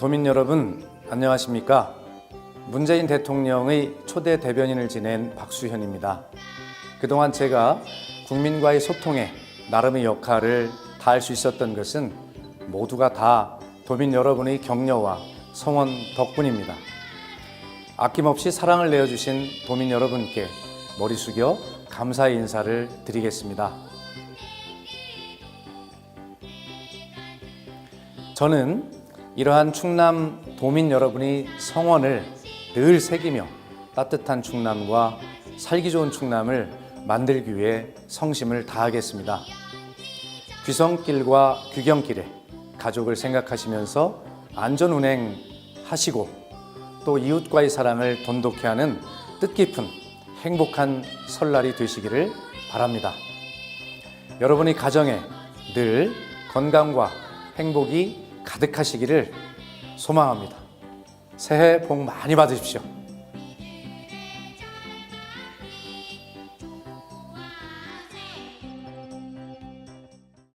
도민 여러분, 안녕하십니까? 문재인 대통령의 초대 대변인을 지낸 박수현입니다. 그동안 제가 국민과의 소통에 나름의 역할을 다할 수 있었던 것은 모두가 다 도민 여러분의 격려와 성원 덕분입니다. 아낌없이 사랑을 내어주신 도민 여러분께 머리 숙여 감사의 인사를 드리겠습니다. 저는 이러한 충남 도민 여러분의 성원을 늘 새기며 따뜻한 충남과 살기 좋은 충남을 만들기 위해 성심을 다하겠습니다. 귀성길과 귀경길에 가족을 생각하시면서 안전 운행 하시고 또 이웃과의 사랑을 돈독히 하는 뜻깊은 행복한 설날이 되시기를 바랍니다. 여러분의 가정에 늘 건강과 행복이 가득하시기를 소망합니다. 새해 복 많이 받으십시오.